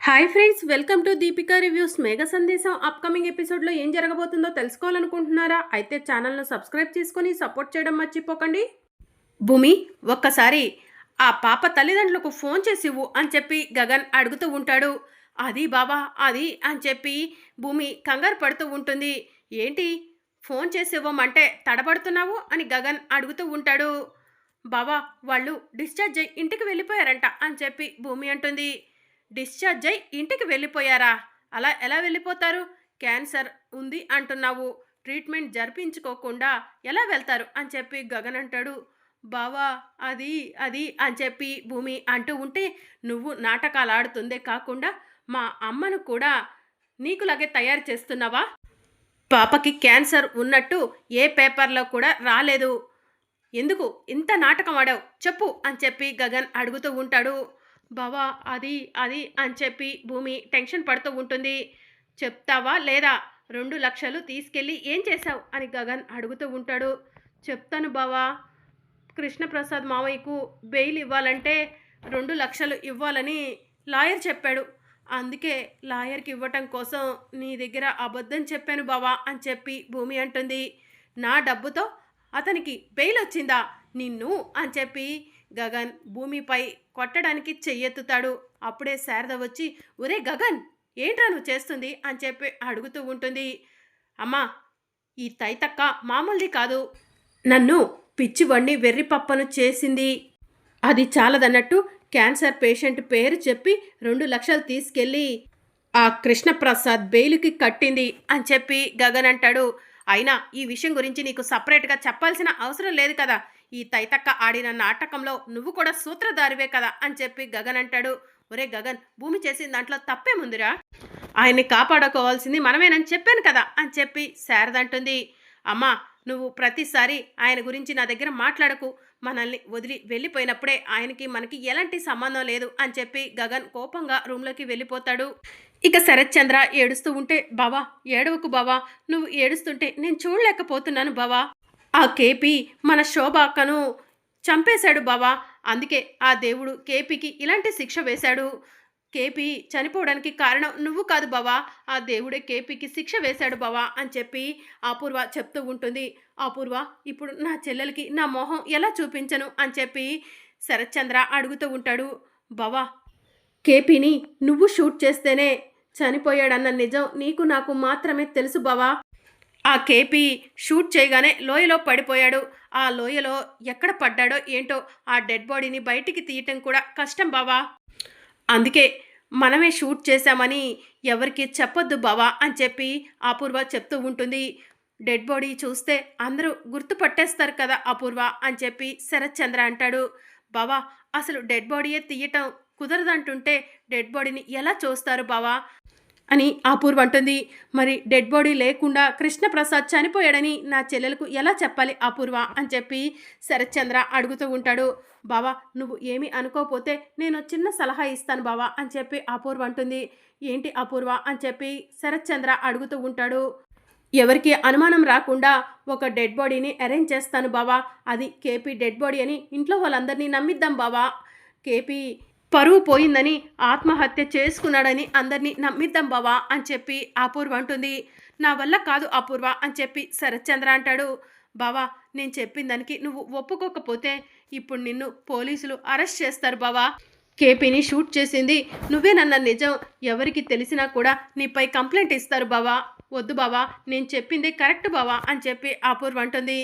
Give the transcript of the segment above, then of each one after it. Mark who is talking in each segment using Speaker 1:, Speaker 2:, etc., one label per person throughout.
Speaker 1: Hi friends welcome to Deepika reviews Megha Sandesham. Upcoming ఎపిసోడ్లో ఏం జరగబోతుందో తెలుసుకోవాలనుకుంటున్నారా? అయితే ఛానల్ను సబ్స్క్రైబ్ చేసుకొని సపోర్ట్ చేయడం మర్చిపోకండి. భూమి ఒక్కసారి ఆ పాప తల్లిదండ్రులకు ఫోన్ చేసివ్వు అని చెప్పి గగన్ అడుగుతూ ఉంటాడు. అది బాబా అది అని చెప్పి భూమి కంగారు పడుతూ ఉంటుంది. ఏంటి? ఫోన్ చేసివ్వమంటే తడబడుతున్నావు అని గగన్ అడుగుతూ ఉంటాడు. బాబా వాళ్ళు డిశ్చార్జ్ అయ్యి ఇంటికి వెళ్ళిపోయారంట అని చెప్పి భూమి అంటుంది. డిశ్చార్జ్ అయి ఇంటికి వెళ్ళిపోయారా? అలా ఎలా వెళ్ళిపోతారు? క్యాన్సర్ ఉంది అంటున్నావు. ట్రీట్మెంట్ జరిపించుకోకుండా ఎలా వెళ్తారు? అని చెప్పి గగన్ అంటాడు. బావా అది అది అని చెప్పి భూమి అంటూ ఉంటే నువ్వు నాటకాలు ఆడుతుందే కాకుండా మా అమ్మను కూడా నీకులాగే తయారు చేస్తున్నావా? పాపకి క్యాన్సర్ ఉన్నట్టు ఏ పేపర్లో కూడా రాలేదు. ఎందుకు ఇంత నాటకం ఆడావు? చెప్పు అని చెప్పి గగన్ అడుగుతూ ఉంటాడు. బావా అది అది అని చెప్పి భూమి టెన్షన్ పడుతూ ఉంటుంది. చెప్తావా లేదా? రెండు లక్షలు తీసుకెళ్ళి ఏం చేశావు? అని గగన్ అడుగుతూ ఉంటాడు. చెప్తాను బావా కృష్ణప్రసాద్ మావయ్యకు బెయిల్ ఇవ్వాలంటే రెండు లక్షలు ఇవ్వాలని లాయర్ చెప్పాడు. అందుకే లాయర్కి ఇవ్వటం కోసం నీ దగ్గర అబద్ధం చెప్పాను బావా అని చెప్పి భూమి అంటుంది. నా డబ్బుతో అతనికి బెయిల్ వచ్చిందా? నిన్ను అని చెప్పి గగన్ భూమిపై కొట్టడానికి చెయ్యెత్తుతాడు. అప్పుడే శారద వచ్చి ఒరే గగన్ ఏంట్రా నువ్వు చేస్తుంది? అని చెప్పి అడుగుతూ ఉంటుంది. అమ్మా ఈ తైతక్క మామూలుది కాదు. నన్ను పిచ్చివండి వెర్రిపప్పను చేసింది. అది చాలదన్నట్టు క్యాన్సర్ పేషెంట్ పేరు చెప్పి రెండు లక్షలు తీసుకెళ్ళి ఆ కృష్ణప్రసాద్ బెయిలుకి కట్టింది అని చెప్పి గగన్ అంటాడు. అయినా ఈ విషయం గురించి నీకు సపరేట్గా చెప్పాల్సిన అవసరం లేదు కదా. ఈ తైతక్క ఆడిన నాటకంలో నువ్వు కూడా సూత్రధారివే కదా అని చెప్పి గగన్ అంటాడు. ఒరే గగన్ భూమి చేసిన దాంట్లో తప్పేముందిరా ఆయన్ని కాపాడుకోవాల్సింది మనమేనని చెప్పాను కదా అని చెప్పి శారద అంటుంది. అమ్మా నువ్వు ప్రతిసారి ఆయన గురించి నా దగ్గర మాట్లాడకు. మనల్ని వదిలి వెళ్ళిపోయినప్పుడే ఆయనకి మనకి ఎలాంటి సంబంధం లేదు అని చెప్పి గగన్ కోపంగా రూమ్లోకి వెళ్ళిపోతాడు. ఇక శరత్చంద్ర ఏడుస్తూ ఉంటే బావా ఏడవకు బావా నువ్వు ఏడుస్తుంటే నేను చూడలేకపోతున్నాను బావా. ఆ కేపీ మన శోభాకను చంపేశాడు బావా. అందుకే ఆ దేవుడు కేపీకి ఇలాంటి శిక్ష వేశాడు. కేపీ చనిపోవడానికి కారణం నువ్వు కాదు బావా. ఆ దేవుడే కేపీకి శిక్ష వేశాడు బావా అని చెప్పి అపూర్వ చెప్తూ ఉంటుంది. అపూర్వ ఇప్పుడు నా చెల్లెలకి నా మొహం ఎలా చూపించను అని చెప్పి శరత్చంద్ర అడుగుతూ ఉంటాడు. బావా కేపీని నువ్వు షూట్ చేస్తేనే చనిపోయాడన్న నిజం నీకు నాకు మాత్రమే తెలుసు బావా. ఆ కేపీ షూట్ చేయగానే లోయలో పడిపోయాడు. ఆ లోయలో ఎక్కడ పడ్డాడో ఏంటో ఆ డెడ్ బాడీని బయటికి తీయటం కూడా కష్టం బావా. అందుకే మనమే షూట్ చేశామని ఎవరికి చెప్పొద్దు బావా అని చెప్పి అపూర్వ చెప్తూ ఉంటుంది. డెడ్ బాడీ చూస్తే అందరూ గుర్తుపట్టేస్తారు కదా అపూర్వ అని చెప్పి శరత్ చంద్ర అంటాడు. బావా అసలు డెడ్ బాడీయే తీయటం కుదరదంటుంటే డెడ్ బాడీని ఎలా చూస్తారు బావా? అని అపూర్వ అంటుంది. మరి డెడ్ బాడీ లేకుండా కృష్ణప్రసాద్ చనిపోయాడని నా చెల్లెలకు ఎలా చెప్పాలి అపూర్వ అని చెప్పి శరత్చంద్ర అడుగుతూ ఉంటాడు. బావా నువ్వు ఏమి అనుకోకపోతే నేను చిన్న సలహా ఇస్తాను బావా అని చెప్పి అపూర్వ అంటుంది. ఏంటి అపూర్వ అని చెప్పి శరత్చంద్ర అడుగుతూ ఉంటాడు. ఎవరికి అనుమానం రాకుండా ఒక డెడ్ బాడీని అరేంజ్ చేస్తాను బావా. అది కేపీ డెడ్ బాడీ అని ఇంట్లో వాళ్ళందరినీ నమ్మిద్దాం బావా. కేపీ పరువు పోయిందని ఆత్మహత్య చేసుకున్నాడని అందరినీ నమ్మిద్దాం బావా అని చెప్పి అపూర్వ అంటుంది. నా వల్ల కాదు అపూర్వ అని చెప్పి శరత్చంద్ర అంటాడు. బావా నేను చెప్పిన దానికి నువ్వు ఒప్పుకోకపోతే ఇప్పుడు నిన్ను పోలీసులు అరెస్ట్ చేస్తారు బావా. కేపీని షూట్ చేసింది నువ్వే నన్న నిజం ఎవరికి తెలిసినా కూడా నీపై కంప్లైంట్ ఇస్తారు బావా. వద్దు బావా నేను చెప్పింది కరెక్ట్ బావా అని చెప్పి అపూర్వ అంటుంది.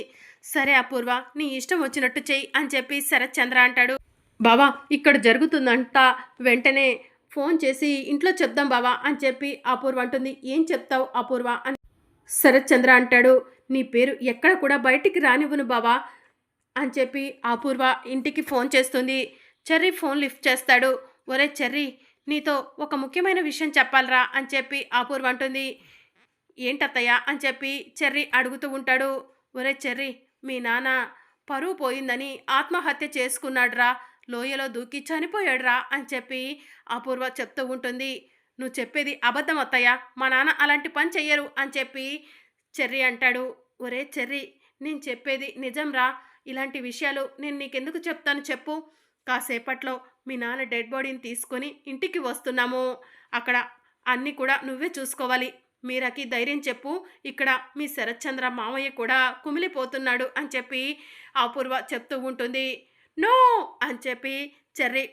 Speaker 1: సరే అపూర్వ నీ ఇష్టం వచ్చినట్టు చెయ్యి అని చెప్పి శరత్ చంద్ర అంటాడు. బావా ఇక్కడ జరుగుతుందంట. వెంటనే ఫోన్ చేసి ఇంట్లో చెప్దాం బావా అని చెప్పి అపూర్వ అంటుంది. ఏం చెప్తావు అపూర్వ అని శరత్ చంద్ర అంటాడు. నీ పేరు ఎక్కడ కూడా బయటికి రానివ్వను బావా అని చెప్పి అపూర్వ ఇంటికి ఫోన్ చేస్తుంది. చెర్రీ ఫోన్ లిఫ్ట్ చేస్తాడు. ఒరే చెర్రీ నీతో ఒక ముఖ్యమైన విషయం చెప్పాలరా అని చెప్పి అపూర్వ అంటుంది. ఏంటత్తయ్య అని చెప్పి చెర్రీ అడుగుతూ ఉంటాడు. ఒరే చెర్రీ మీ నాన్న పరువు పోయిందని ఆత్మహత్య చేసుకున్నాడురా. లోయలో దూకి చనిపోయాడురా అని చెప్పి అపూర్వ చెప్తూ ఉంటుంది. నువ్వు చెప్పేది అబద్ధం అత్తయ్య. మా నాన్న అలాంటి పని చెయ్యరు అని చెప్పి చెర్రీ అంటాడు. ఒరే చెర్రీ నేను చెప్పేది నిజంరా. ఇలాంటి విషయాలు నేను నీకెందుకు చెప్తాను చెప్పు. కాసేపట్లో మీ నాన్న డెడ్ బాడీని తీసుకొని ఇంటికి వస్తున్నాము. అక్కడ అన్నీ కూడా నువ్వే చూసుకోవాలి. మీరాకి ధైర్యం చెప్పు. ఇక్కడ మీ శరత్చంద్ర మామయ్య కూడా కుమిలిపోతున్నాడు అని చెప్పి అపూర్వ చెప్తూ ఉంటుంది. నో! అని చెప్పి చెర్రీ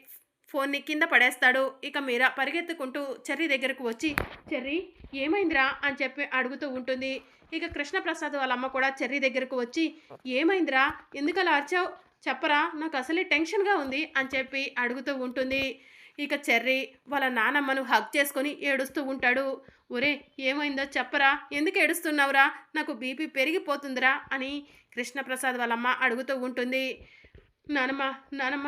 Speaker 1: ఫోన్ని కింద పడేస్తాడు. ఇక మీరా పరిగెత్తుకుంటూ చెర్రీ దగ్గరకు వచ్చి చెర్రీ ఏమైందిరా? అని చెప్పి అడుగుతూ ఉంటుంది. ఇక కృష్ణప్రసాద్ వాళ్ళ అమ్మ కూడా చెర్రీ దగ్గరకు వచ్చి ఏమైందిరా? ఎందుకలా అరిచావు? చెప్పరా నాకు అసలే టెన్షన్గా ఉంది. అని చెప్పి అడుగుతూ ఉంటుంది. ఇక చెర్రీ వాళ్ళ నానమ్మను హక్ చేసుకొని ఏడుస్తూ ఉంటాడు. ఒరే ఏమైందో చెప్పరా? ఎందుకు ఏడుస్తున్నావురా? నాకు బీపీ పెరిగిపోతుందిరా అని కృష్ణప్రసాద్ వాళ్ళమ్మ అడుగుతూ ఉంటుంది. నానమ్మ నానమ్మ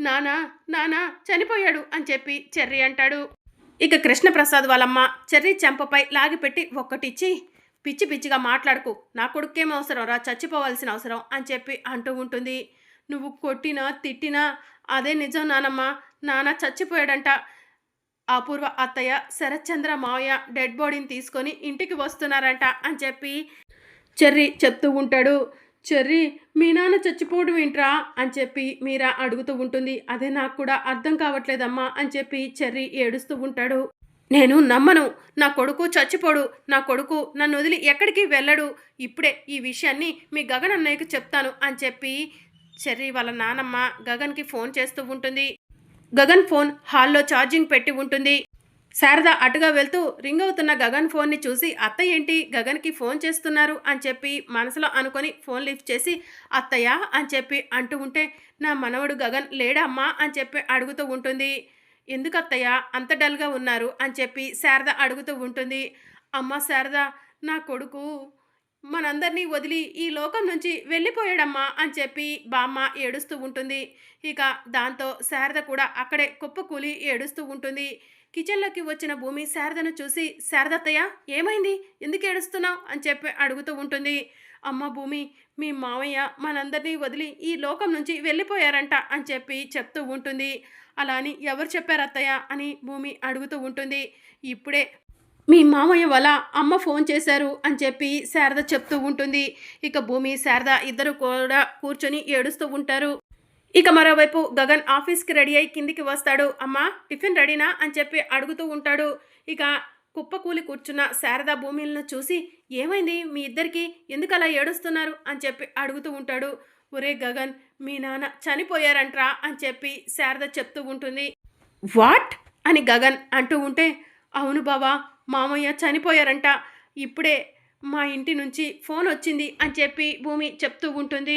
Speaker 1: నానా నానా చనిపోయాడు అని చెప్పి చెర్రి అంటాడు. ఇక కృష్ణప్రసాద్ వాళ్ళమ్మ చెర్రీ చెంపపై లాగిపెట్టి ఒక్కటిచ్చి పిచ్చి పిచ్చిగా మాట్లాడుకు నా కొడుకేం అవసరం రా చచ్చిపోవాల్సిన అవసరం అని చెప్పి అంటూ ఉంటుంది. నువ్వు కొట్టినా తిట్టినా అదే నిజం నానమ్మ నాన్న చచ్చిపోయాడంట. అపూర్వ అత్తయ్య శరత్చంద్ర మావయ్య డెడ్ బాడీని తీసుకొని ఇంటికి వస్తున్నారంట అని చెప్పి చెర్రీ చెప్తూ ఉంటాడు. చెర్రీ మీ నాన్న చచ్చిపోవడం ఏంట్రా? అని చెప్పి మీరా అడుగుతూ ఉంటుంది. అదే నాకు కూడా అర్థం కావట్లేదమ్మా అని చెప్పి చెర్రి ఏడుస్తూ ఉంటాడు. నేను నమ్మను. నా కొడుకు చచ్చిపోడు. నా కొడుకు నన్ను వదిలి ఎక్కడికి వెళ్ళడు. ఇప్పుడే ఈ విషయాన్ని మీ గగన్ అన్నయ్యకు చెప్తాను అని చెప్పి చెర్రీ వాళ్ళ నానమ్మ గగన్కి ఫోన్ చేస్తూ ఉంటుంది. గగన్ ఫోన్ హాల్లో ఛార్జింగ్ పెట్టి ఉంటుంది. శారద అటుగా వెళ్తూ రింగ్ అవుతున్న గగన్ ఫోన్ని చూసి అత్త ఏంటి? గగన్కి ఫోన్ చేస్తున్నారు అని చెప్పి మనసులో అనుకొని ఫోన్ లిఫ్ట్ చేసి అత్తయ్య అని చెప్పి అంటూ ఉంటే నా మనవడు గగన్ లేడమ్మా అని చెప్పి అడుగుతూ ఉంటుంది. ఎందుకు అత్తయ్య అంత డల్గా ఉన్నారు అని చెప్పి శారద అడుగుతూ ఉంటుంది. అమ్మ శారద నా కొడుకు మనందరినీ వదిలి ఈ లోకం నుంచి వెళ్ళిపోయాడమ్మా అని చెప్పి బామ్మ ఏడుస్తూ ఉంటుంది. ఇక దాంతో శారద కూడా అక్కడే కుప్పకూలి ఏడుస్తూ ఉంటుంది. కిచెన్లోకి వచ్చిన భూమి శారదను చూసి శారదత్తయ్య ఏమైంది? ఎందుకు ఏడుస్తున్నావు? అని చెప్పి అడుగుతూ ఉంటుంది. అమ్మ భూమి మీ మామయ్య మనందరినీ వదిలి ఈ లోకం నుంచి వెళ్ళిపోయారంట అని చెప్పి చెప్తూ ఉంటుంది. అలా అని ఎవరు చెప్పారు అత్తయ్య? అని భూమి అడుగుతూ ఉంటుంది. ఇప్పుడే మీ మామయ్య వల్ల అమ్మ ఫోన్ చేశారు అని చెప్పి శారద చెప్తూ ఉంటుంది. ఇక భూమి శారద ఇద్దరు కూడా కూర్చొని ఏడుస్తూ ఉంటారు. ఇక మరోవైపు గగన్ ఆఫీస్కి రెడీ అయి కిందికి వస్తాడు. అమ్మా టిఫిన్ రెడీనా? అని చెప్పి అడుగుతూ ఉంటాడు. ఇక కుప్పకూలి కూర్చున్న శారదా భూమిలను చూసి ఏమైంది మీ ఇద్దరికి? ఎందుకు అలా ఏడుస్తున్నారు? అని చెప్పి అడుగుతూ ఉంటాడు. ఒరే గగన్ మీ నాన్న చనిపోయారంట్రా? అని చెప్పి శారద చెప్తూ ఉంటుంది. వాట్? అని గగన్ అంటూ ఉంటే అవును బావా మామయ్య చనిపోయారంట. ఇప్పుడే మా ఇంటి నుంచి ఫోన్ వచ్చింది అని చెప్పి భూమి చెప్తూ ఉంటుంది.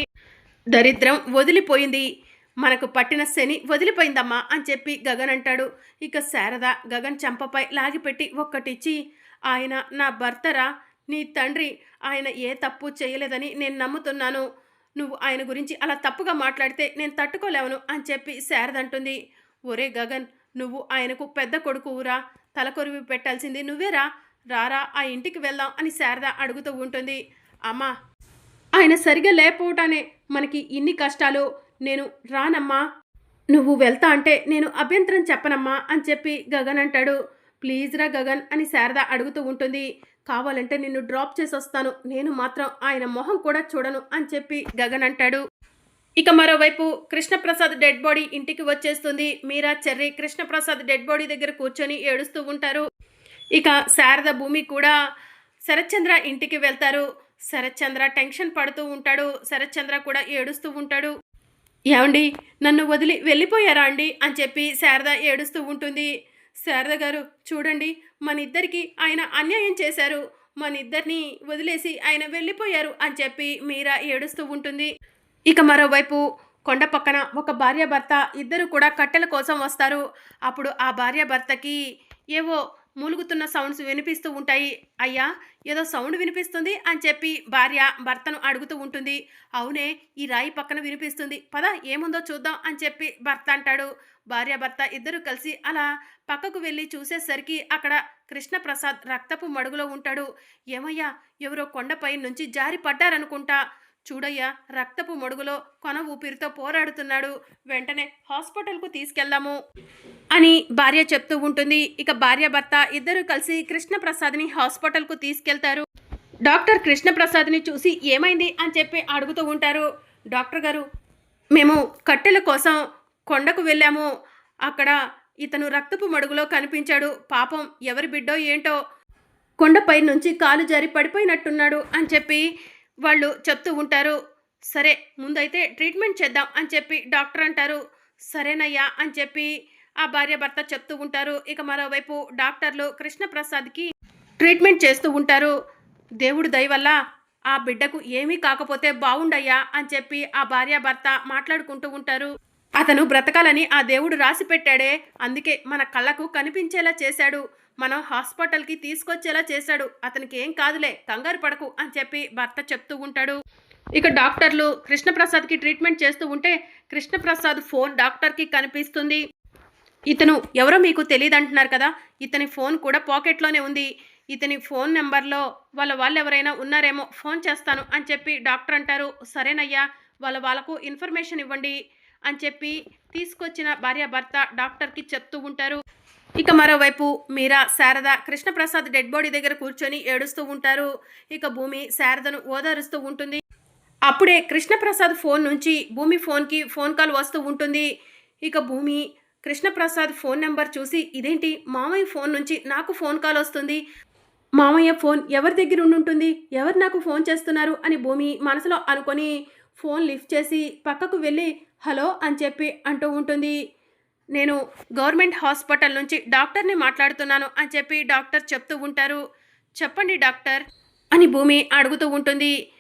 Speaker 1: దరిద్రం వదిలిపోయింది. మనకు పట్టిన శని వదిలిపోయిందమ్మా అని చెప్పి గగన్ అంటాడు. ఇక శారద గగన్ చంపపై లాగిపెట్టి ఒక్కటిచ్చి ఆయన నా భర్తరా? నీ తండ్రి ఆయన ఏ తప్పు చేయలేదని నేను నమ్ముతున్నాను. నువ్వు ఆయన గురించి అలా తప్పుగా మాట్లాడితే నేను తట్టుకోలేవను అని చెప్పి శారద అంటుంది. ఒరే గగన్ నువ్వు ఆయనకు పెద్ద కొడుకురా తలకొరివి పెట్టాల్సింది నువ్వేరా? రారా ఆ ఇంటికి వెళ్దాం అని శారద అడుగుతూ ఉంటుంది. అమ్మా ఆయన సరిగా లేకపోవటానే మనకి ఇన్ని కష్టాలు. నేను రానమ్మా. నువ్వు వెళ్తా అంటే నేను అభ్యంతరం చెప్పనమ్మా అని చెప్పి గగన్ అంటాడు. ప్లీజ్ రా గగన్ అని శారద అడుగుతూ ఉంటుంది. కావాలంటే నిన్ను డ్రాప్ చేసి వస్తాను నేను మాత్రం ఆయన మొహం కూడా చూడను అని చెప్పి గగన్ అంటాడు. ఇక మరోవైపు కృష్ణప్రసాద్ డెడ్ బాడీ ఇంటికి వచ్చేస్తుంది. Meera Cherry Krishnaprasad dead body దగ్గర కూర్చొని ఏడుస్తూ ఉంటారు. ఇక శారద భూమి కూడా శరత్చంద్ర ఇంటికి వెళ్తారు. శరత్చంద్ర టెన్షన్ పడుతూ ఉంటాడు. శరత్చంద్ర కూడా ఏడుస్తూ ఉంటాడు. ఏమండి నన్ను వదిలి వెళ్ళిపోయారా అండి? అని చెప్పి శారద ఏడుస్తూ ఉంటుంది. శారద గారు చూడండి మన ఇద్దరికి ఆయన అన్యాయం చేశారు. మన ఇద్దరిని వదిలేసి ఆయన వెళ్ళిపోయారు అని చెప్పి మీరా ఏడుస్తూ ఉంటుంది. ఇక మరోవైపు కొండ పక్కన ఒక భార్యాభర్త ఇద్దరు కూడా కట్టెల కోసం వస్తారు. అప్పుడు ఆ భార్యాభర్తకి ఏవో మూలుగుతున్న సౌండ్స్ వినిపిస్తూ ఉంటాయి. అయ్యా ఏదో సౌండ్ వినిపిస్తుంది అని చెప్పి భార్య భర్తను అడుగుతూ ఉంటుంది. అవునే ఈ రాయి పక్కన వినిపిస్తుంది. పద ఏముందో చూద్దాం అని చెప్పి భర్త అంటాడు. భార్య భర్త ఇద్దరు కలిసి అలా పక్కకు వెళ్ళి చూసేసరికి అక్కడ కృష్ణప్రసాద్ రక్తపు మడుగులో ఉంటాడు. ఏమయ్యా ఎవరో కొండపై నుంచి జారి పడ్డారనుకుంటా. చూడయ్యా రక్తపు మడుగులో కొన ఊపిరితో పోరాడుతున్నాడు. వెంటనే హాస్పిటల్కు తీసుకెళ్దాము అని భార్య చెప్తూ ఉంటుంది. ఇక భార్య భర్త ఇద్దరు కలిసి కృష్ణప్రసాద్ని హాస్పిటల్కు తీసుకెళ్తారు. డాక్టర్ కృష్ణప్రసాద్ని చూసి ఏమైంది అని చెప్పి అడుగుతూ ఉంటారు. డాక్టర్ గారు మేము కట్టెల కోసం కొండకు వెళ్ళాము. అక్కడ ఇతను రక్తపు మడుగులో కనిపించాడు. పాపం ఎవరి బిడ్డో ఏంటో కొండపై నుంచి కాలు జారి పడిపోయినట్టున్నాడు అని చెప్పి వాళ్ళు చెప్తూ ఉంటారు సరే ముందైతే ట్రీట్మెంట్ చేద్దాం అని చెప్పి డాక్టర్ అంటారు. సరేనయ్యా అని చెప్పి ఆ భార్య భర్త చెప్తూ ఉంటారు. ఇక మరోవైపు డాక్టర్లు కృష్ణప్రసాద్కి ట్రీట్మెంట్ చేస్తూ ఉంటారు. దేవుడు దయ వల్ల ఆ బిడ్డకు ఏమీ కాకపోతే బాగుండయ్యా అని చెప్పి ఆ భార్య భర్త మాట్లాడుకుంటూ ఉంటారు. అతను బ్రతకాలని ఆ దేవుడు రాసి పెట్టాడే అందుకే మన కళ్ళకు కనిపించేలా చేశాడు. మనం హాస్పిటల్కి తీసుకొచ్చేలా చేశాడు. అతనికి ఏం కాదులే కంగారు పడకు అని చెప్పి భర్త చెప్తూ ఉంటాడు. ఇక డాక్టర్లు కృష్ణప్రసాద్కి ట్రీట్మెంట్ చేస్తూ ఉంటే కృష్ణప్రసాద్ ఫోన్ డాక్టర్కి కనిపిస్తుంది. ఇతను ఎవరో మీకు తెలియదు అంటున్నారు కదా ఇతని ఫోన్ కూడా పాకెట్లోనే ఉంది. ఇతని ఫోన్ నెంబర్లో వాళ్ళ వాళ్ళు ఎవరైనా ఉన్నారేమో ఫోన్ చేస్తాను అని చెప్పి డాక్టర్ అంటారు. సరేనయ్యా వాళ్ళ వాళ్ళకు ఇన్ఫర్మేషన్ ఇవ్వండి. అని చెప్పి తీసుకొచ్చిన భార్యాభర్త డాక్టర్కి చెప్తూ ఉంటారు. ఇక మరోవైపు మీరా శారద కృష్ణప్రసాద్ డెడ్ బాడీ దగ్గర కూర్చొని ఏడుస్తూ ఉంటారు. ఇక భూమి శారదను ఓదారుస్తూ ఉంటుంది. అప్పుడే కృష్ణప్రసాద్ ఫోన్ నుంచి భూమి ఫోన్కి ఫోన్ కాల్ వస్తూ ఉంటుంది. ఇక భూమి కృష్ణప్రసాద్ ఫోన్ నెంబర్ చూసి ఇదేంటి మామయ్య ఫోన్ నుంచి నాకు ఫోన్ కాల్ వస్తుంది. మామయ్య ఫోన్ ఎవరి దగ్గర ఉండి ఉంటుంది ఎవరు నాకు ఫోన్ చేస్తున్నారు అని భూమి మనసులో అనుకొని ఫోన్ లిఫ్ట్ చేసి పక్కకు వెళ్ళి హలో అని చెప్పి అంటూ ఉంటుంది. నేను గవర్నమెంట్ హాస్పిటల్ నుంచి డాక్టర్ని మాట్లాడుతున్నాను అని చెప్పి డాక్టర్ చెప్తూ ఉంటారు. చెప్పండి డాక్టర్ అని భూమి అడుగుతూ ఉంటుంది.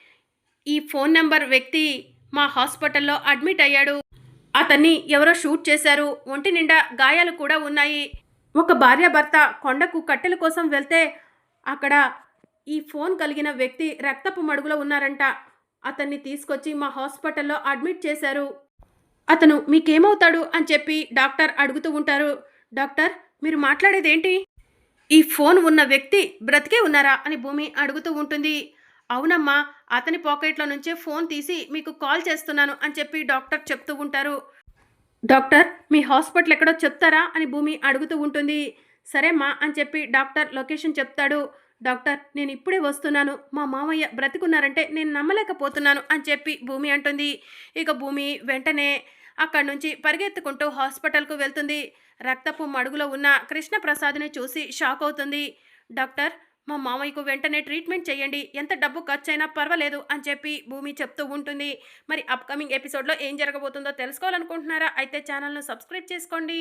Speaker 1: ఈ ఫోన్ నెంబర్ వ్యక్తి మా హాస్పిటల్లో అడ్మిట్ అయ్యాడు. అతన్ని ఎవరో షూట్ చేశారు. ఒంటి నిండా గాయాలు కూడా ఉన్నాయి. ఒక భార్య భర్త కొండకు కట్టెల కోసం వెళ్తే అక్కడ ఈ ఫోన్ కలిగిన వ్యక్తి రక్తపు మడుగులో ఉన్నారంట. అతన్ని తీసుకొచ్చి మా హాస్పిటల్లో అడ్మిట్ చేశారు. అతను మీకేమవుతాడు అని చెప్పి డాక్టర్ అడుగుతూ ఉంటారు. డాక్టర్ మీరు మాట్లాడేది ఏంటి ఈ ఫోన్ ఉన్న వ్యక్తి బ్రతికే ఉన్నారా? అని భూమి అడుగుతూ ఉంటుంది. అవునమ్మా అతని పాకెట్లో నుంచే ఫోన్ తీసి మీకు కాల్ చేస్తున్నాను అని చెప్పి డాక్టర్ చెప్తూ ఉంటారు. డాక్టర్ మీ హాస్పిటల్ ఎక్కడో చెప్తారా? అని భూమి అడుగుతూ ఉంటుంది. సరేమ్మా అని చెప్పి డాక్టర్ లొకేషన్ చెప్తాడు. డాక్టర్ నేను ఇప్పుడే వస్తున్నాను. మా మామయ్య బ్రతికున్నారంటే నేను నమ్మలేకపోతున్నాను అని చెప్పి భూమి అంటుంది. ఇక భూమి వెంటనే అక్కడి నుంచి పరిగెత్తుకుంటూ హాస్పిటల్కు వెళ్తుంది. రక్తపు మడుగులో ఉన్న కృష్ణప్రసాద్ని చూసి షాక్ అవుతుంది. డాక్టర్ మా మామయ్యకు వెంటనే ట్రీట్మెంట్ చేయండి. ఎంత డబ్బు ఖర్చు అయినా పర్వాలేదు అని చెప్పి భూమి చెప్తూ ఉంటుంది. మరి అప్కమింగ్ ఎపిసోడ్లో ఏం జరగబోతుందో తెలుసుకోవాలనుకుంటున్నారా? అయితే ఛానల్ను సబ్స్క్రైబ్ చేసుకోండి.